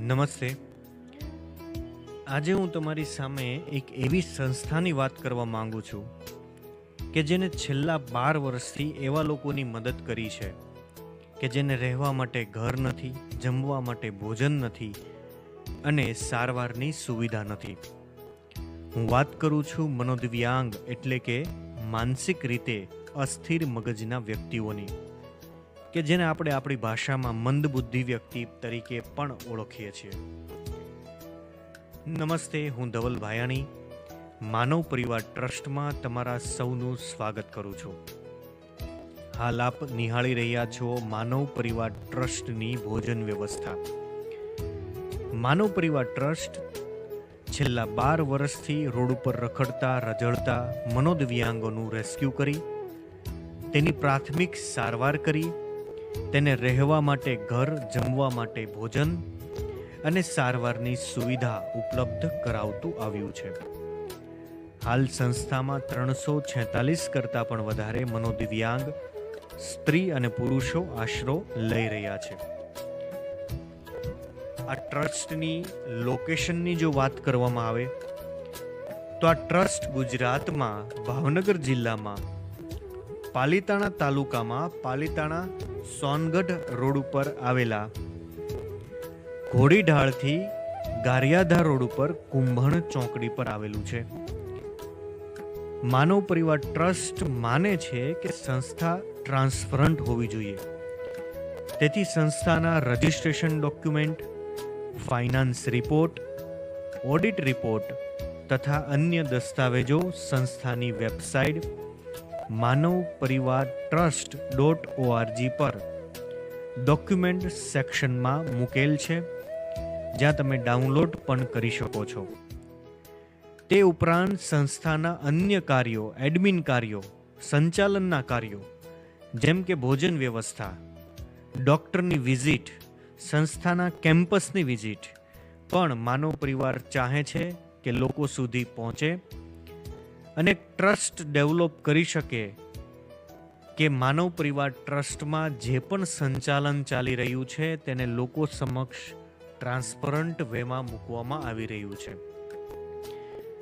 નમસ્તે. આજે હું તમારી સામે એક એવી સંસ્થાની વાત કરવા માંગુ છું કે જેને છેલ્લા બાર વર્ષથી એવા લોકોની મદદ કરી છે કે જેને રહેવા માટે ઘર નથી, જમવા માટે ભોજન નથી અને સારવારની સુવિધા નથી. હું વાત કરું છું મનોદિવ્યાંગ એટલે કે માનસિક રીતે અસ્થિર મગજના વ્યક્તિઓની. કે જેને આપણે આપણી ભાષામાં મંદબુદ્ધિ વ્યક્તિ તરીકે પણ ઓળખીએ છીએ. નમસ્તે, હું ધવલ ભાયાણી, માનવ પરિવાર ટ્રસ્ટમાં તમારા સૌનું સ્વાગત કરું છું. હાલ આપ નિહાળી રહ્યા છો માનવ પરિવાર ટ્રસ્ટની ભોજન વ્યવસ્થા. માનવ પરિવાર ટ્રસ્ટ છેલ્લા બાર વર્ષથી રોડ ઉપર રખડતા રજળતા મનોદિવ્યાંગોનું રેસ્ક્યુ કરી, તેની પ્રાથમિક સારવાર કરી તેને રહેવા માટે, ઘર જમવા માટે ભોજન અને સારવારની સુવિધા ઉપલબ્ધ કરાવતું આવ્યું છે. હાલ સંસ્થામાં ત્રણસો છેતાલીસ કરતાં પણ વધારે મનોદિવ્યાંગ સ્ત્રી અને પુરુષો આશરો લઈ રહ્યા છે. આ ટ્રસ્ટની લોકેશનની જો વાત કરવામાં આવે, તો આ ટ્રસ્ટ ગુજરાતમાં ભાવનગર જિલ્લામાં પાલીતાણા તાલુકામાં પાલીતાણા સોનગઢ રોડ ઉપર આવેલા. ઘોડીઢાળથી ગારિયાધા રોડ ઉપર કુંભણ ચોકડી પર આવેલું છે. માનવ પરિવાર ટ્રસ્ટ માને છે કે સંસ્થા ટ્રાન્સપરન્ટ હોવી જોઈએ. તેથી સંસ્થાના registration document, finance report, audit report તથા અન્ય દસ્તાવેજો સંસ્થાની website Manav Parivar trust dot org પર ડોક્યુમેન્ટ સેક્શનમાં મૂકેલ છે, જ્યાં તમે ડાઉનલોડ પણ કરી શકો છો. તે ઉપરાંત સંસ્થાના અન્ય કાર્યો, એડમિન કાર્યો, સંચાલનના કાર્યો, જેમ કે ભોજન વ્યવસ્થા, ડૉક્ટરની વિઝિટ, સંસ્થાના કેમ્પસની વિઝિટ પણ માનવ પરિવાર ચાહે છે કે લોકો સુધી પહોંચે અને ટ્રસ્ટ ડેવલપ કરી શકે કે માનવ પરિવાર ટ્રસ્ટમાં જે પણ સંચાલન ચાલી રહ્યું છે, તેને લોકો સમક્ષ ટ્રાન્સપરન્ટ વેમાં મૂકવામાં આવી રહ્યું છે.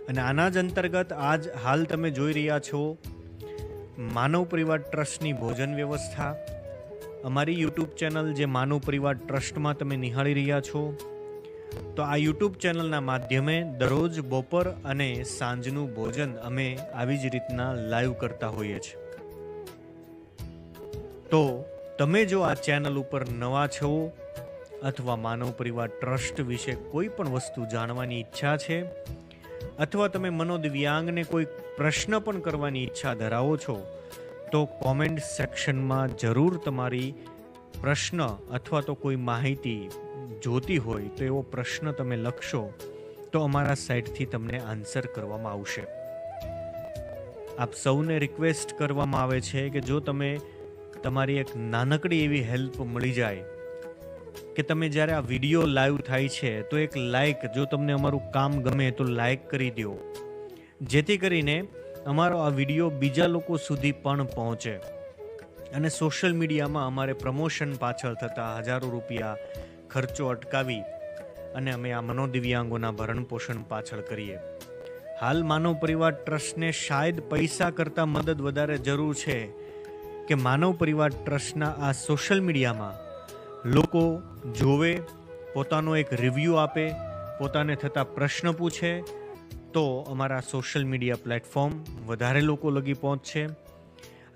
અને આના જ અંતર્ગત આજ હાલ તમે જોઈ રહ્યા છો, માનવ પરિવાર ટ્રસ્ટની ભોજન વ્યવસ્થા. અમારી યુટ્યુબ ચેનલ જે માનવ પરિવાર ટ્રસ્ટમાં તમે નિહાળી રહ્યા છો તો આ યુટ્યુબ ચેનલના માધ્યમે દરરોજ બપોર અને સાંજનું ભોજન અમે આવી જ રીતના લાઈવ કરતા હોઈએ છીએ. તો તમે જો આ ચેનલ ઉપર નવા છો અથવા માનવ પરિવાર ટ્રસ્ટ વિશે કોઈ પણ વસ્તુ જાણવાની ઈચ્છા છે અથવા તમે મનોદિવ્યાંગને કોઈ પ્રશ્ન પણ કરવાની ઈચ્છા ધરાવો છો, તો કોમેન્ટ સેક્શનમાં જરૂર તમારી પ્રશ્ન અથવા તો કોઈ માહિતી જોતી હોય તો એવો પ્રશ્ન તમે લખશો, તો અમારા સાઈડથી તમને આન્સર કરવામાં આવશે. આપ સૌને રિક્વેસ્ટ કરવામાં આવે છે કે જો તમે તમારી એક નાનકડી એવી હેલ્પ મળી જાય, કે તમે જ્યારે આ વીડિયો લાઈવ થાય છે, તો એક લાઈક, જો તમને અમારું કામ ગમે તો લાઈક કરી દો. જેથી કરીને અમારો આ વીડિયો બીજા લોકો સુધી પણ પહોંચે. અને સોશિયલ મીડિયામાં અમારે પ્રમોશન પાછળ થતા હજારો રૂપિયા ખર્ચો અટકાવી અને અમે આ મનોદિવ્યાંગોના ભરણ પોષણ પાછળ કરીએ. હાલ માનવ પરિવાર ટ્રસ્ટને શાયદ પૈસા કરતાં મદદ વધારે જરૂર છે કે માનવ પરિવાર ટ્રસ્ટના આ સોશિયલ મીડિયામાં લોકો જોવે, પોતાનો એક રિવ્યૂ આપે, પોતાને થતા પ્રશ્ન પૂછે તો અમારા સોશિયલ મીડિયા પ્લેટફોર્મ વધારે લોકો લગી પહોંચશે.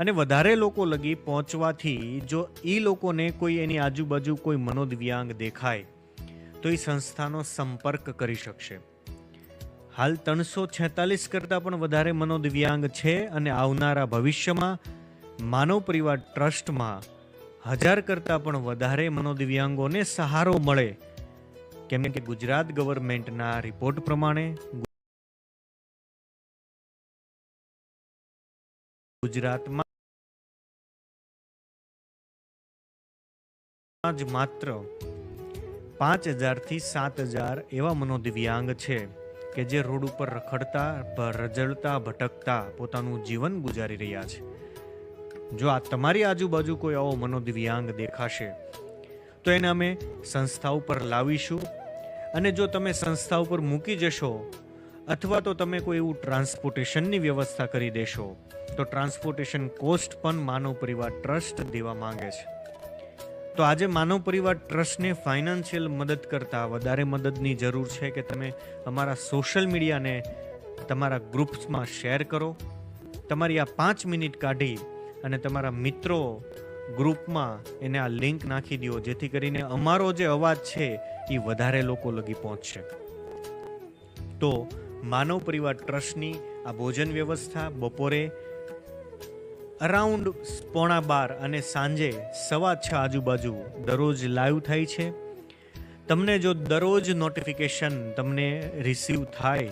અને વધારે લોકો લગી પહોંચવાથી જો એ લોકોને કોઈ એની આજુબાજુ કોઈ મનોદિવ્યાંગ દેખાય, તો એ સંસ્થાનો સંપર્ક કરી શકશે. હાલ ત્રણસો છેતાલીસ કરતાં પણ વધારે મનોદિવ્યાંગ છે અને આવનારા ભવિષ્યમાં માનવ પરિવાર ટ્રસ્ટમાં હજાર કરતાં પણ વધારે મનોદિવ્યાંગોને સહારો મળે. કેમ કે ગુજરાત ગવર્મેન્ટના રિપોર્ટ પ્રમાણે ગુજરાતમાં જ માત્ર પાંચ હજારથી સાત હજાર એવા મનોદિવ્યાંગ છે કે જે રોડ ઉપર રખડતા રજળતા ભટકતા પોતાનું જીવન ગુજારી રહ્યા છે. જો આ તમારી આજુબાજુ કોઈ આવો મનોદિવ્યાંગ દેખાશે, તો એને અમે સંસ્થા ઉપર લાવીશું અને જો તમે સંસ્થા ઉપર મૂકી જશો અથવા તો તમે કોઈ એવું ટ્રાન્સપોર્ટેશનની વ્યવસ્થા કરી દેશો, તો ટ્રાન્સપોર્ટેશન કોસ્ટ પણ માનવ પરિવાર ટ્રસ્ટ દેવા માંગે છે. તો આજે માનવ પરિવાર ટ્રસ્ટને ફાઇનાન્શિયલ મદદ કરતાં વધારે મદદની જરૂર છે કે તમે અમારા સોશિયલ મીડિયાને તમારા ગ્રુપ્સમાં શેર કરો. તમારી આ પાંચ મિનિટ કાઢી અને તમારા મિત્રો ગ્રુપમાં એને આ લિંક નાખી દો જેથી કરીને અમારો જે અવાજ છે એ વધારે લોકો લગી પહોંચશે. તો માનવ પરિવાર ટ્રસ્ટની આ ભોજન વ્યવસ્થા બપોરે અરાઉન્ડ પોણા બાર અને સાંજે સવા છ આજુબાજુ દરરોજ લાઈવ થાય છે. તમને જો દરરોજ નોટિફિકેશન તમને રિસીવ થાય,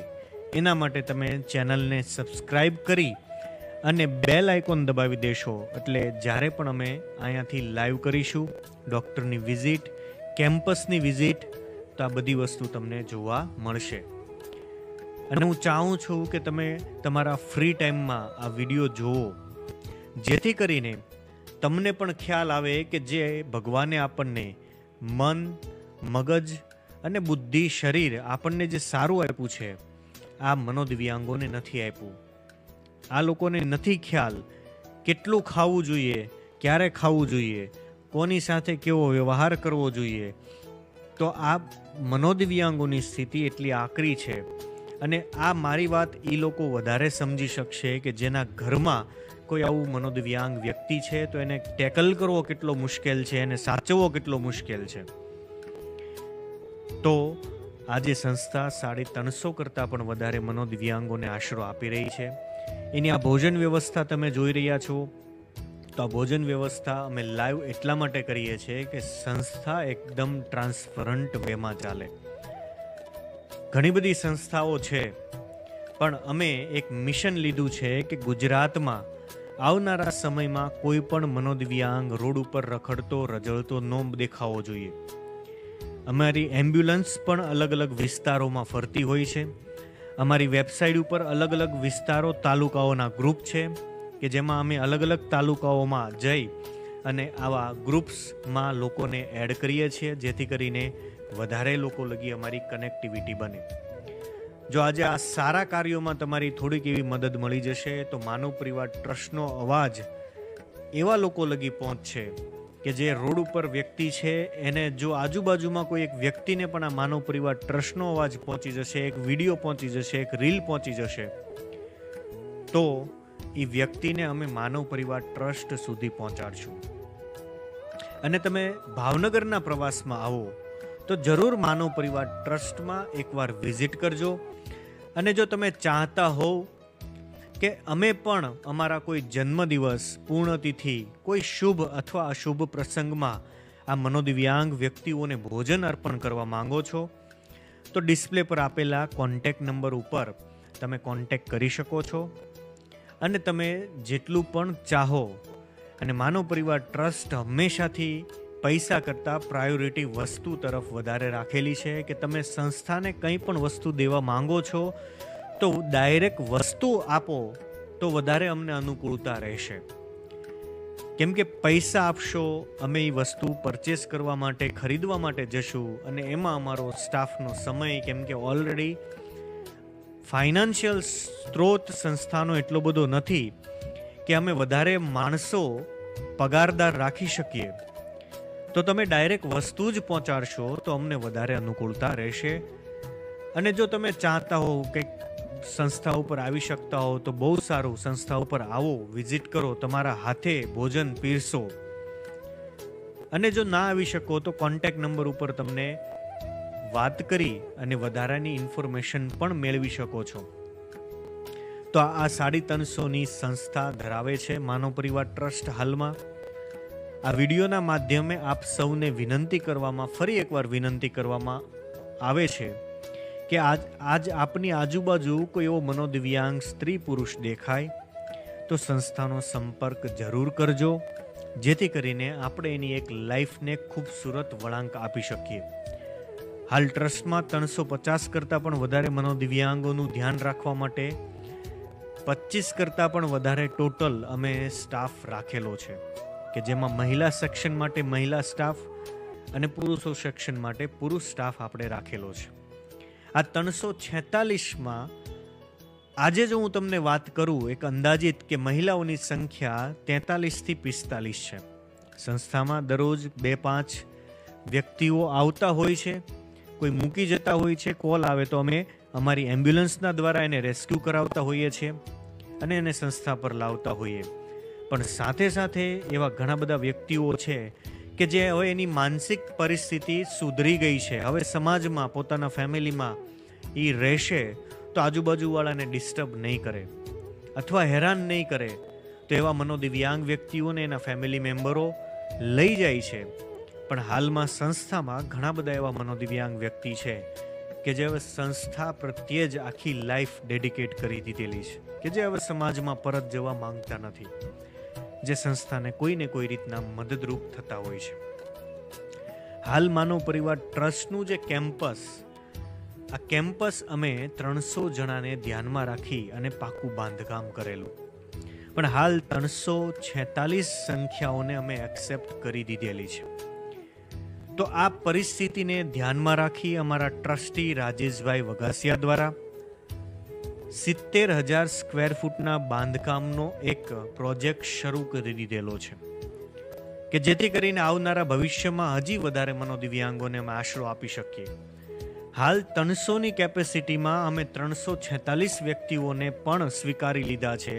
એના માટે તમે ચેનલને સબસ્ક્રાઈબ કરી અને બેલ આઇકોન દબાવી દેશો. એટલે જ્યારે પણ અમે અહીંયાથી લાઈવ કરીશું ડૉક્ટરની વિઝિટ કેમ્પસની વિઝિટ તો આ બધી વસ્તુ તમને જોવા મળશે. અને હું ચાહું છું કે તમે તમારા ફ્રી ટાઈમમાં આ વીડિયો જુઓ. જેથી કરીને તમને પણ ખ્યાલ આવે કે જે ભગવાને આપણને મન, મગજ અને બુદ્ધિ, શરીર આપણને જે સારું આપ્યું છે, આ મનોદિવ્યાંગોને નથી આપ્યું. આ લોકોને નથી ખ્યાલ કેટલું ખાવું જોઈએ, ક્યારે ખાવું જોઈએ, કોની સાથે કેવો વ્યવહાર કરવો જોઈએ. તો આ મનોદિવ્યાંગોની સ્થિતિ એટલી આકરી છે. અને આ મારી વાત એ લોકો વધારે સમજી શકશે કે જેના ઘરમાં કોઈ આવું મનોદિવ્યાંગ વ્યક્તિ છે તો એને ટેકલ કરવો કેટલો મુશ્કેલ છે, એને સાચવવો કેટલો મુશ્કેલ છે? તો આજે સંસ્થા સાડી ત્રણસો કરતાં પણ વધારે મનોદિવ્યાંગોને આશરો આપી રહી છે. એની આ ભોજન વ્યવસ્થા તમે જોઈ રહ્યા છો. તો આ ભોજન વ્યવસ્થા અમે લાઈવ એટલા માટે કરીએ છીએ કે સંસ્થા એકદમ ટ્રાન્સપરન્ટ વેમાં ચાલે. ઘણી બધી સંસ્થાઓ છે, પણ અમે એક મિશન લીધું છે કે ગુજરાતમાં આવનારા સમયમાં કોઈ પણ મનોદિવ્યાંગ રોડ ઉપર રખડતો રજળતો ન દેખાવો જોઈએ. અમારી એમ્બ્યુલન્સ પણ અલગ અલગ વિસ્તારોમાં ફરતી હોય છે. અમારી વેબસાઇટ ઉપર અલગ અલગ વિસ્તારો તાલુકાઓના ગ્રુપ છે, કે જેમાં અમે અલગ અલગ તાલુકાઓમાં જઈ અને આવા ગ્રુપ્સમાં લોકોને એડ કરીએ છીએ, જેથી કરીને વધારે લોકો લગી અમારી કનેક્ટિવિટી બને. જો આજે આ સારા કાર્યોમાં તમારી થોડીક એવી મદદ મળી જશે, તો માનવ પરિવાર ટ્રસ્ટનો અવાજ એવા લોકો લગી પહોંચશે કે જે રોડ ઉપર વ્યક્તિ છે, એને જો આજુબાજુમાં કોઈ એક વ્યક્તિને પણ આ માનવ પરિવાર ટ્રસ્ટનો અવાજ પહોંચી જશે, એક વીડિયો પહોંચી જશે, એક રીલ પહોંચી જશે, તો એ વ્યક્તિને અમે માનવ પરિવાર ટ્રસ્ટ સુધી પહોંચાડશું. અને તમે ભાવનગરના પ્રવાસમાં આવો, તો જરૂર માનવ પરિવાર ટ્રસ્ટમાં એકવાર વિઝિટ કરજો. અને જો તમે ચાહતા હોવ કે અમે પણ અમારા કોઈ જન્મદિવસ, પૂર્ણતિથિ, કોઈ શુભ અથવા અશુભ પ્રસંગમાં આ મનોદિવ્યાંગ વ્યક્તિઓને ભોજન અર્પણ કરવા માંગો છો, તો ડિસ્પ્લે પર આપેલા કોન્ટેક નંબર ઉપર તમે કોન્ટેક કરી શકો છો. અને તમે જેટલું પણ ચાહો, અને માનવ પરિવાર ટ્રસ્ટ હંમેશાથી પૈસા કરતાં પ્રાયોરિટી વસ્તુ તરફ વધારે રાખેલી છે કે તમે સંસ્થાને કંઈ પણ વસ્તુ દેવા માંગો છો, તો ડાયરેક્ટ વસ્તુ આપો, તો વધારે અમને અનુકૂળતા રહેશે. કેમ કે પૈસા આપશો, અમે એ વસ્તુ પરચેસ કરવા માટે, ખરીદવા માટે જશું અને એમાં અમારો સ્ટાફનો સમય, કેમ કે ઓલરેડી ફાઇનાન્શિયલ સ્ત્રોત સંસ્થાનો એટલો બધો નથી કે અમે વધારે માણસો પગારદાર રાખી શકીએ. તો તમે ડાયરેક્ટ વસ્તુ જ પહોંચાડશો તો અમને વધારે અનુકૂળતા રહેશે. અને જો તમે ચાહતા હો કે સંસ્થા ઉપર આવી શકતા હો તો બહુ સારું, સંસ્થા ઉપર આવો, વિઝિટ કરો, તમારા હાથે ભોજન પીરસો. અને જો ના આવી શકો તો કોન્ટેક નંબર ઉપર તમને વાત કરી અને વધારાની ઇન્ફોર્મેશન પણ મેળવી શકો છો. તો આ સાડી ત્રણસોની સંસ્થા ધરાવે છે માનવ પરિવાર ટ્રસ્ટ હાલમાં. આ વિડીયોના માધ્યમે આપ સૌને વિનંતી કરવામાં, ફરી એકવાર વિનંતી કરવામાં આવે છે કે આજ આજ આપની આજુબાજુ કોઈ એવો મનોદિવ્યાંગ સ્ત્રી પુરુષ દેખાય, તો સંસ્થાનો સંપર્ક જરૂર કરજો, જેથી કરીને આપણે એની એક લાઈફને ખૂબસૂરત વળાંક આપી શકીએ. હાલ ટ્રસ્ટમાં ત્રણસો પચાસ કરતાં પણ વધારે મનોદિવ્યાંગોનું ધ્યાન રાખવા માટે પચીસ કરતાં પણ વધારે ટોટલ અમે સ્ટાફ રાખેલો છે. કે જેમાં મહિલા સેક્શન માટે મહિલા સ્ટાફ અને પુરુષો સેક્શન માટે પુરુષ સ્ટાફ આપણે રાખેલો છે. આ ત્રણસો છેતાલીસમાં આજે જો હું તમને વાત કરું, એક અંદાજિત કે મહિલાઓની સંખ્યા તેતાલીસથી પિસ્તાલીસ છે. સંસ્થામાં દરરોજ બે પાંચ વ્યક્તિઓ આવતા હોય છે, કોઈ મૂકી જતા હોય છે, કોલ આવે તો અમે અમારી એમ્બ્યુલન્સના દ્વારા એને રેસ્ક્યુ કરાવતા હોઈએ છીએ અને એને સંસ્થા પર લાવતા હોઈએ. પણ સાથે સાથે એવા ઘણા બધા વ્યક્તિઓ છે કે જે હવે એની માનસિક પરિસ્થિતિ સુધરી ગઈ છે. હવે સમાજમાં, પોતાના ફેમિલીમાં એ રહેશે તો આજુબાજુવાળાને ડિસ્ટર્બ નહીં કરે અથવા હેરાન નહીં કરે તો એવા મનોદિવ્યાંગ વ્યક્તિઓને એના ફેમિલી મેમ્બરો લઈ જાય છે. પણ હાલમાં સંસ્થામાં ઘણા બધા એવા મનોદિવ્યાંગ વ્યક્તિ છે કે જે હવે સંસ્થા પ્રત્યે જ આખી લાઈફ ડેડિકેટ કરી દીધેલી છે. કે જે હવે સમાજમાં પરત જવા માંગતા નથી. જે સંસ્થાને કોઈને કોઈ રીતના મદદરૂપ થતા હોય છે. હાલ માનવ પરિવાર ટ્રસ્ટનું જે કેમ્પસ, આ કેમ્પસ અમે ત્રણસો જણાને ધ્યાનમાં રાખી અને પાકું બાંધકામ કરેલું. પણ હાલ ત્રણસો છેતાલીસ સંખ્યાઓને અમે એક્સેપ્ટ કરી દીધેલી છે. તો આ પરિસ્થિતિને ધ્યાનમાં રાખી અમારા ટ્રસ્ટી રાજેશભાઈ વઘાસિયા દ્વારા સિત્તેર હજાર સ્ક્વેર ફૂટના બાંધકામનો એક પ્રોજેક્ટ શરૂ કરી દીધેલો છે, કે જેથી કરીને આવનારા ભવિષ્યમાં હજી વધારે મનોદિવ્યાંગોને અમે આશરો આપી શકીએ. હાલ ત્રણસોની કેપેસિટીમાં અમે ત્રણસો છેતાલીસ વ્યક્તિઓને પણ સ્વીકારી લીધા છે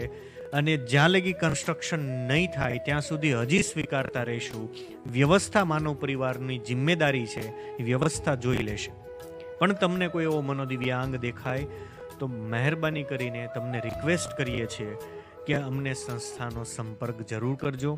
અને જ્યાં લગી કન્સ્ટ્રક્શન નહીં થાય ત્યાં સુધી હજી સ્વીકારતા રહીશું. વ્યવસ્થા માનવ પરિવારની જિમ્મેદારી છે વ્યવસ્થા જોઈ લેશે. પણ તમને કોઈ એવો મનોદિવ્યાંગ દેખાય તો મહેરબાની કરીને તમને રિક્વેસ્ટ કરીએ છીએ કે અમને સંસ્થાનો સંપર્ક જરૂર કરજો.